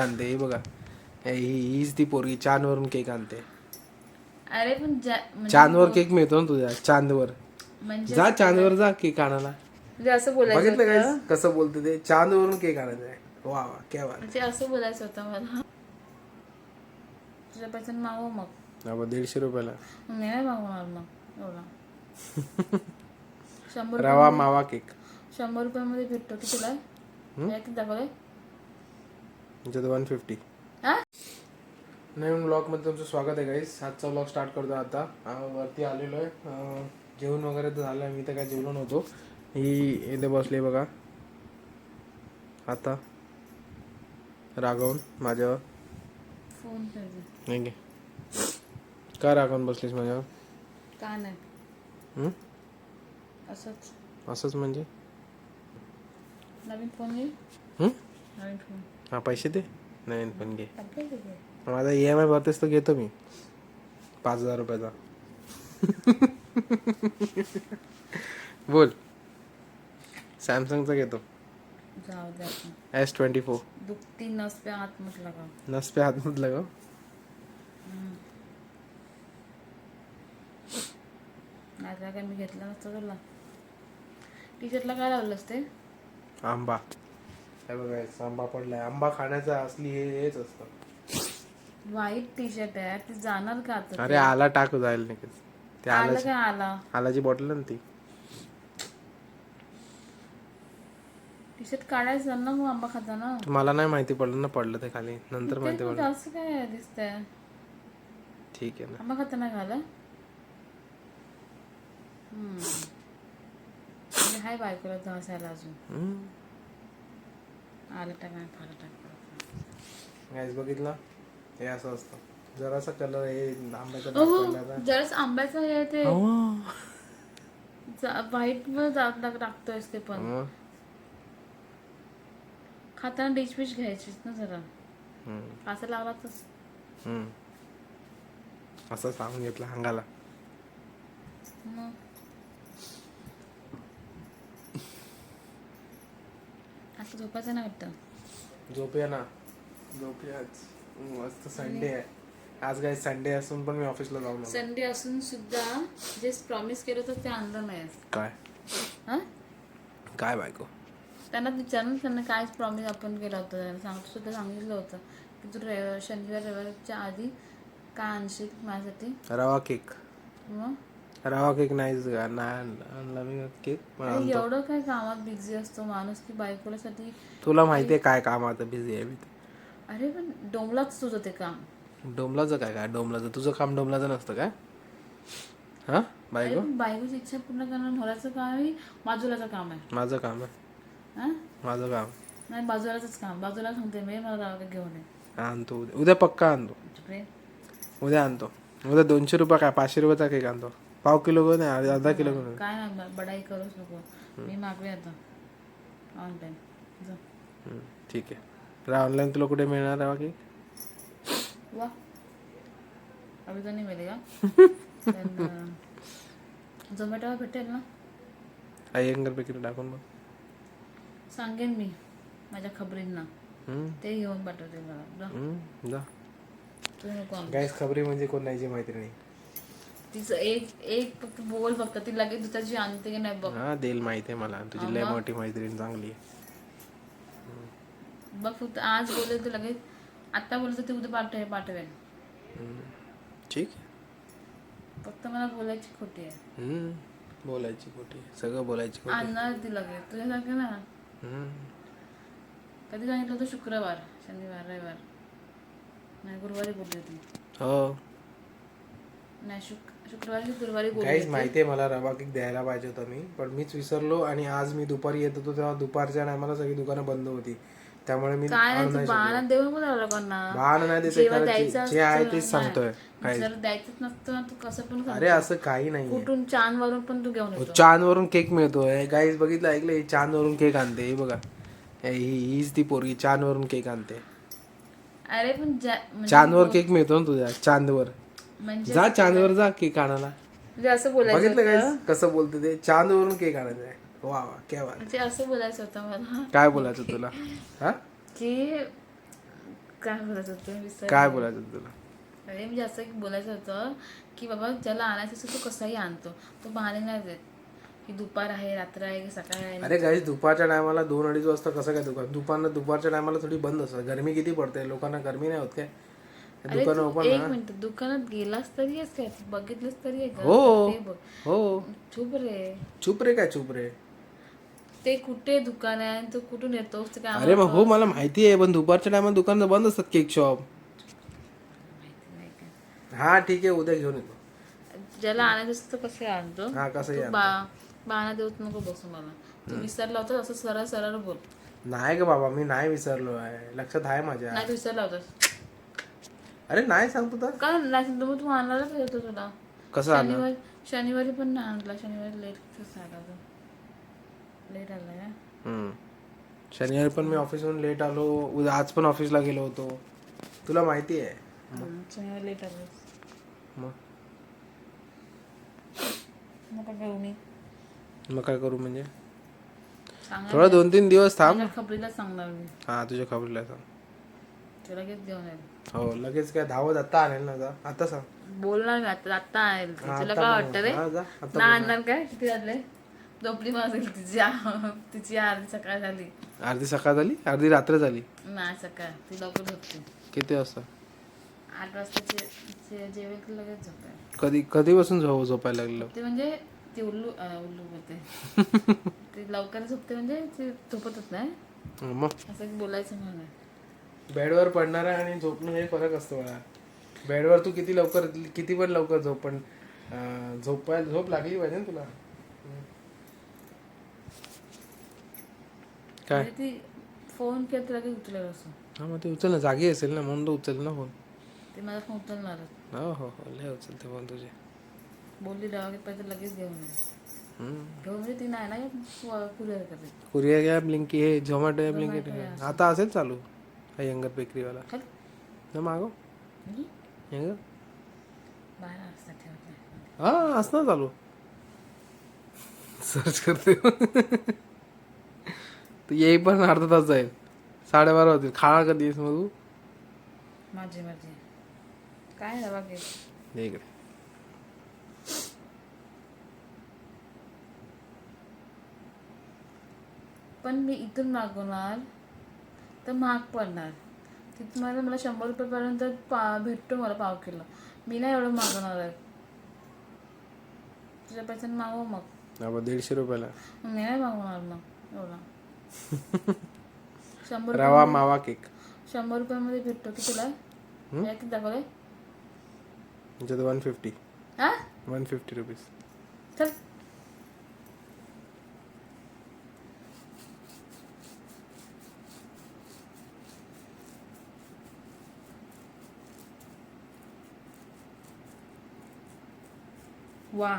आणते हे बघा. हे- हीच ती पोरगी चांदवरून केक आणते. अरे पण ज्या- म्हणजे चांदवर केक मिळतो ना तुझ्या चांदवर. म्हणजे जा चांदवर जा केक आणायला. म्हणजे असं बोलायचं बघितलं काय होतं कसं बोलते ते? चांदवरून केक आणायचं आहे. वा वा क्या बात. म्हणजे असं बोलायचं होतं मला. तुझ्या पैशाने मागव मग. हा बघ, दीडशे रुपयाला. मग मी नाही मागवणार मग एवढा. शंभर रवा मावा केक. शंभर रुपयामध्ये भेटतो कितीला आहे? हे? किती दाखवलंय? म्हणजे वन फिफ्टी हा? नवीन ब्लॉगमध्ये तुमचं स्वागत आहे गाईस आजचा ब्लॉग स्टार्ट करतो आता. वरती आलेलो आहे. जेवण वगैरे तर झालं मी तर काय जेवलो नव्हतो. ही इथे बसली बघा. आता रागवून माझ्यावर. फोन नाही का रागवून बसलीस माझ्यावर? का नाही? हं? असंच. असंच म्हणजे? नवीन फोन हं? फोन हा पैसे दे. नवीन पण घे. ते? माझा ई एम आय भरतेस तर घेतो मी. पाच हजार रुपयाचा. बोल. सॅमसंगचा घेतो. एस ट्वेंटी फोर दुखती नस पे हात नस पे मत नाही तर काय मी घेतलं नसतं तुला टी शर्टला काय लावलंस ते? आंबा. हे बघा आंबा पडलाय. आंबा खाण्याचा असली हे हेच असतं. व्हाईट टी शर्ट आहे ती जाणार का आता? अरे आला टाकू जायला नाही ते आलं आलाची काय आला? आलाची बॉटल ना ती. टी शर्ट काढायचं ना मग आंबा खाताना? मला नाही माहिती पडलं ना पडलं ते खाली. नंतर माहिती पडलं. जास्त काय दिसतंय? ठीक आहे ना. आंबा खाताना घाला. हम्म. म्हणजे हाय बायकोला धसायला अजून. हम्म. बघितलं हे असं असतं जरासा कलर हे आंब्याचा डाग पडला ना. जरास आंब्याचं हे ते अहो. व्हाईटमध्ये दाग दाग टाकतोयस ते पण मग. खाताना डिश पिश घ्यायचीच ना जरा हम्म. असं लागला तर हम्म. असं सांगून घेतलं अंगाला मग झोपायचं नाही वाटतं. झोपूया ना. झोपूया आज मस्त संडे आहे. आज काय संडे असून पण मी ऑफिसला जाऊन. संडे असून सुद्धा जे प्रॉमिस केलं होतं ते आणलं नाही काय? हा? काय बायको? त्यांना विचारून त्यांना काय प्रॉमिस आपण केलं होतं. त्यांना सांगतो सुद्धा सांगितलं होतं. की तू रविवार शनिवार रविवारच्या आधी काय आणशील माझ्यासाठी? रवा केक मग? रवा केक नाही ज- नाही आणला मी केक पण आणतो. एवढं काय कामात बिझी असतो माणूस की बायकोलासाठी तुला माहितीये काय काम आता बिझी आहे मी? अरे पण डोंबलाच तुझं ते काम. डोमलाचं काय काय डोमलाचं तुझं काम डोमलाचं नसतं काय? हा? अरे बायको? पण बायकोची इच्छा पूर्ण करणं नवऱ्याचं काम आहे बाजूलाचं काम आहे. माझं काम आहे. हा? माझं काम. नाही बाजूलाच काम. बाजूला सांगते मी मला राव घेऊन ये. आणतो उद्या. उद्या पक्का आणतो. प्रेम. उद्या आणतो. उद्या दोनशे रुपये काय पाचशे रुपयाचा केक आणतो. पाव किलो पण नाही अर्धा- अर्धा किलो नाही. काय नाही बडाई करूच नको. मी मागवे आता. ऑनलाईन जा. हम्म, ठीक आहे. ऑनलाईन तुला कुठे मिळणार आहे केक वा. अभी तो नाही मिळेगा झोमॅटोवर भेटेल ना? अय्यंगर पैकी टाकून बघ. सांगेन मी माझ्या खबरींना. हम्म, ते घेऊन पाठवतील मला. जा. हम्म, जा. तू नको आणू. गाईस खबरी म्हणजे कोण नाही जी मैत्रिणी. तिचं एक एक फक्त बोल फक्त ती लगेच दुसऱ्याची आणते की नाही बघ. हा देईल माहिती आहे मला. तुझी लय मोठी मैत्रीण चांगली आहे. बघ फक्त आज बोलले तर लगेच आता बोलत ते उद्या पाठवे पाठवेल हम्म, ठीक आहे. फक्त मला बोलायची खोटी आहे. हम्म, बोलायची खोटी सगळं बोलायची खोटी आणणार ती लगेच. तुझ्यासारखं ना? हम्म, कधी सांगितलं होतं? शुक्रवार शनिवार रविवार. नाही गुरुवारी बोलली होती. हो. नाही शुक शुक्रवारी की गुरुवारी बोलली काहीच माहिती आहे मला रवा केक द्यायला पाहिजे होता मी पण मीच विसरलो आणि आज मी दुपारी येत होतो तेव्हा दुपारच्या टायमाला सगळी दुकानं बंद होती. त्यामुळे मी काय नाही बहाणं देते जेव्हा कारण द्यायचं जे- आहे असतं, तेच सांगतोय नाही. जर द्यायचंच नसतं ना तू कसं पण सांग. अरे असं काही नाही कुठून चांद वरून पण तू घेऊन येतो चांदवरून केक मिळतोय. गाईज बघितलं ऐकलं ही चांदवरून केक आणते हे बघा. हे- ही हीच ती पोरगी चांदवरून केक आणते. अरे पण ज्या- म्हणजे चांदवर केक मिळतो ना तुझ्या चांदवर. म्हणजे जा चांदवर जा केक आणायला. म्हणजे असं बोलायचं बघितलं काय कसं बोलते ते? चांदवरून केक आणायचं आहे. वा वा क्या बात. म्हणजे असं बोलायचं होतं मला. काय बोलायचं तुला? हा? की काय बोलायचं होतं. काय बोलायचं तुला? अरे म्हणजे असं एक बोलायचं होतं की बाबा ज्याला आणायचं असेल तो कसाही आणतो. तो बहाणे नाही देत. की दुपार आहे रात्र आहे की सकाळ आहे. अरे काही दुपारच्या टायमाला दोन अडीच वाजता कसं काय दुकान? दुपारनं दुपारच्या टायमाला थोडी बंद असतं गरमी किती पडते? लोकांना गरमी नाही होत काय? दुकान ओपन एक मिनिट दुकानात गेलास तरी काय? बघितलंस तरी आहे हो. हो. चुप रे. चुप रे काय चुप रे? ते कुठे दुकान आहे आणि तू कुठून येतोस काय अरे मग हो मला माहिती आहे पण दुपारच्या टायमाला दुकान बंद असतात केक शॉप. माहिती नाही काय. हा ठीक आहे उद्या घेऊन येतो. ज्याला आणायचं असेल तर कसं आणतो? हा कसं बाणा देऊत नको बसू मला. तू विसरला होता असं सरळ सरळ बोल. नाही का बाबा मी नाही विसरलो आहे. लक्षात आहे माझ्या. नाही विसरला होतास. अरे नाही सांगतो तर. नाही सांगतो मग तू आणला पाहिजे होता तुला. कसं आलं शनिवारी शनिवारी पण नाही आणला. शनिवारी लेट आला तो लेट आला का हम्म. शनिवारी पण मी ऑफिसहून लेट आलो. उद्या आज पण ऑफिसला गेलो होतो. तुला माहिती आहे. हम्म, शनिवारी लेट आला मग? मग काय करू मी. मग काय करू म्हणजे? सांगा थोडा दोन तीन दिवस थांब. माझ्या खबरीला सांगणार मी. हा तुझ्या खबरीला सांग. लगेच घेऊन येईल हो लगेच काय धावत आता आणेल ना जा. आता सांग. बोलणार मी आता आता ते. हा, तुला आता काय. वाटतं रे? हा, जा, आता ना आणणार काय? किती वाजले झोपली माझी तिची आ- तिची अर्धी सकाळ झाली. अर्धी सकाळ झाली? अर्धी रात्र झाली. नाही सकाळ. ती लवकर झोपते. किती वाजता? आठ वाजता जे- जेवेल की लगेच झोपेल कधी कधीपासून झो झोपायला लागलं ते म्हणजे ती उल्लू अं, उल्लू बोलते. ती लवकर झोपते म्हणजे ती झोपतच नाही. मग? असं एक बोलायचं म्हणून. बेडवर पडणारा आणि झोपणं हे फरक असतो मला बेडवर तू किती लवकर किती पण लवकर झोप पण अं, झोपायला झोप लागली पाहिजे ना तुला? काय? ती फोन केला तर लगेच उचलेल असं हा मग ते उचल ना जागी असेल ना म्हणून तो उचल ना फोन. ते माझा फोन उचलणारच. हो हो हो लय उचलते फोन तुझे. बोलली डावा पाहिजे लगेच घेऊन ये. घेऊन म्हणजे ती नाही ना कुरिअर करते. कुरिअर घ्या ब्लिंकी हे झोमॅटो आहे. ब्लिंकेट आता असेल चालू? हा यंगर बेकरीवाला खाली ना मागव म्हणजे यंगर बाहेर असता ठेवत हा असणार चालू सर्च करते तर येई पण अर्धा तास जाईल साडेबारा होतील खाणार कधी येस मग तू माझी काय हवा घे ये इकडे पण मी इथून मागवणार तर महाग पडणार. तिथं मला मला शंभर रुपयेपर्यंत पा भेटतो मला पाव किलो. मी नाही एवढं मागवणार आहे. तुझ्या पैशाने मागव मग. दीडशे रुपयाला. मी नाही मागवणार मग एवढा. शंभर रवा मावा केक. शंभर रुपयामध्ये भेटतो की तुला? या किती दाखवले म्हणजे वन फिफ्टी हा? वन फिफ्टी रुपीज चल. वा.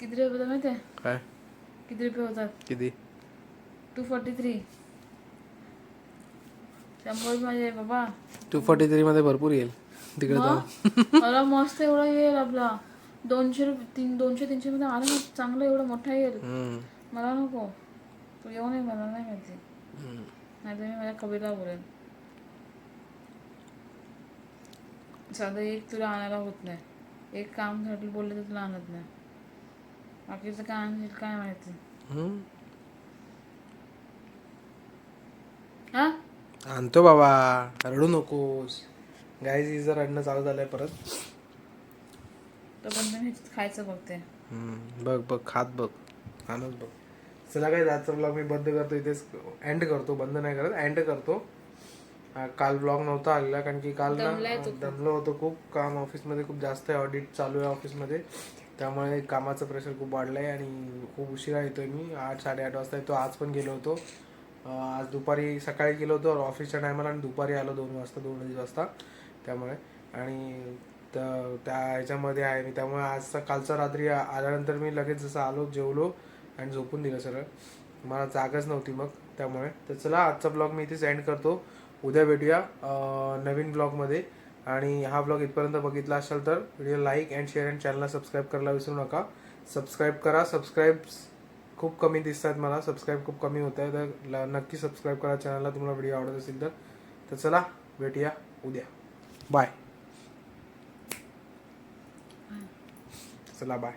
किती रुपये होतात माहिती आहे काय? किती रुपये होतात? किती? टू फोर्टी थ्री शंभर रुपये बाबा. टू फोर्टी थ्री मध्ये भरपूर येईल. तिकडे जाऊन. मला मस्त एवढा येईल आपला. दोनशे रुपये तीन दोनशे तीनशे मध्ये आलं ना चांगलं एवढं मोठा येईल. हम्म. मला नको. तू येऊ नये मला नाही माहिती. नाही तर मी माझ्या कबीला बोलेन साधं एक तुला आणायला होत नाही. एक कामसाठी बोलले तर तुला आणत नाही. बाकीचं काय आणशील काय माहिती. हा? आणतो बाबा रडू नकोस. गायची जर रडणं चालू झालंय परत. तर पण खायचं बघते. हम्म. बघ बघ खात बघ. आणच बघ. चला काय आजचा ब्लॉग मी बंद करतो. इथेच एंड करतो. बंद नाही करत एंड करतो. काल ब्लॉग नव्हता आलेला कारण की काल ना दमलो होतो खूप. काम ऑफिसमध्ये खूप जास्त आहे ऑडिट चालू आहे ऑफिसमध्ये त्यामुळे कामाचं प्रेशर खूप वाढलं आहे आणि खूप उशिरा येतोय मी. आठ साडेआठ वाजता येतो. आज पण गेलो होतो. आज दुपारी सकाळी गेलो होतो ऑफिसच्या टायमाला आणि दुपारी आलो दोन वाजता दोन अडीच वाजता. त्यामुळे. आणि त- त्या ह्याच्यामध्ये आहे मी. त्यामुळे आजचा कालचा रात्री आल्यानंतर मी लगेच जसं आलो जेवलो आणि झोपून दिलं सरळ. मला जागच नव्हती मग. त्यामुळे. तर चला आजचा ब्लॉग मी इथेच एंड करतो. उद्या भेटूया नवीन ब्लॉगमध्ये. आणि हा ब्लॉग इथपर्यंत बघितला असाल तर video like and share and चॅनलला सबस्क्राईब करायला विसरू नका. सबस्क्राईब करा सबस्क्राईब खूप कमी दिसत आहेत मला सबस्क्राईब खूप कमी होत आहे तर ल- नक्की सबस्क्राईब करा चॅनलला तुम्हाला व्हिडिओ आवडत असेल तर. तर चला भेटूया उद्या. बाय. चला बाय.